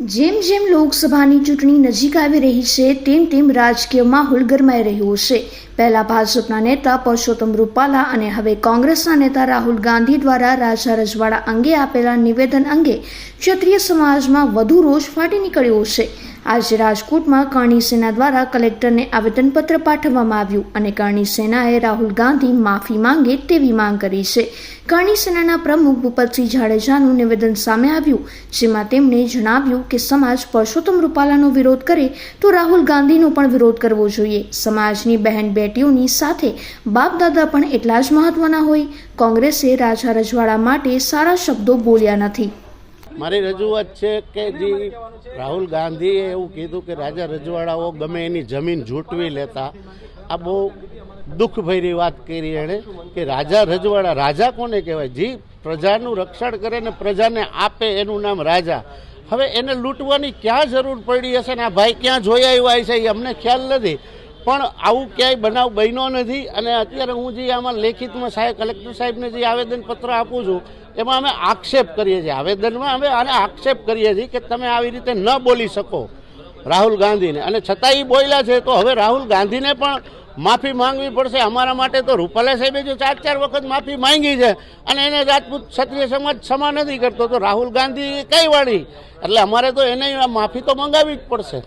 જેમ જેમ લોકસભાની ચૂંટણી નજીક આવી રહી છે, તેમ તેમ રાજકીય માહોલ ગરમાઈ રહ્યો છે. પહેલા ભાજપના નેતા પરસોત્તમ રૂપાલા અને હવે કોંગ્રેસના નેતા રાહુલ ગાંધી દ્વારા રાજા રજવાડા અંગે આપેલા નિવેદન અંગે ક્ષત્રિય સમાજમાં વધુ રોષ ફાટી નીકળ્યો છે. આજે રાજકોટમાં કરણી સેના દ્વારા કલેક્ટરને આવેદનપત્ર પાઠવવામાં આવ્યું અને કરણી સેનાએ રાહુલ ગાંધી માફી માંગે તેવી માંગ કરી છે. કરણી સેનાના પ્રમુખ ભૂપતસિંહ જાડેજાનું નિવેદન સામે આવ્યું, જેમાં તેમણે જણાવ્યું કે સમાજ પરસોત્તમ રૂપાલાનો વિરોધ કરે તો રાહુલ ગાંધીનો પણ વિરોધ કરવો જોઈએ. સમાજની બહેન બેટીઓની સાથે બાપ દાદા પણ એટલા જ મહત્વના હોય. કોંગ્રેસે રાજા રજવાડા માટે સારા શબ્દો બોલ્યા નથી. મારી રજૂઆત છે કે જે રાહુલ ગાંધીએ એવું કીધું કે રાજા રજવાડાઓ ગમે એની જમીન ઝૂંટવી લેતા. આ બહુ દુઃખભરી વાત કરી એણે કે રાજા રજવાડા, રાજા કોને કહેવાય? જે પ્રજાનું રક્ષણ કરે ને પ્રજાને આપે એનું નામ રાજા. હવે એને લૂંટવાની ક્યાં જરૂર પડી હશે ને? આ ભાઈ ક્યાં જોયા આવ્યા છે એ અમને ખ્યાલ નથી. પણ આવું ક્યાંય બનાવ બન્યો નથી અને અત્યારે હું જે આમાં લેખિતમાં સાહેબ, કલેક્ટર સાહેબને જે આવેદનપત્ર આપું છું, એમાં અમે આક્ષેપ કરીએ છીએ. આવેદનમાં અમે આને આક્ષેપ કરીએ છીએ કે તમે આવી રીતે ન બોલી શકો રાહુલ ગાંધીને. અને છતાં એ બોલ્યા છે તો હવે રાહુલ ગાંધીને પણ માફી માંગવી પડશે. અમારા માટે તો રૂપાલા સાહેબે જો ચાર ચાર વખત માફી માંગી છે અને એને રાજપૂત ક્ષત્રિય સમાજ ક્ષમા નથી કરતો, તો રાહુલ ગાંધી કઈ વાળી? એટલે અમારે તો એને માફી તો મંગાવવી જ પડશે.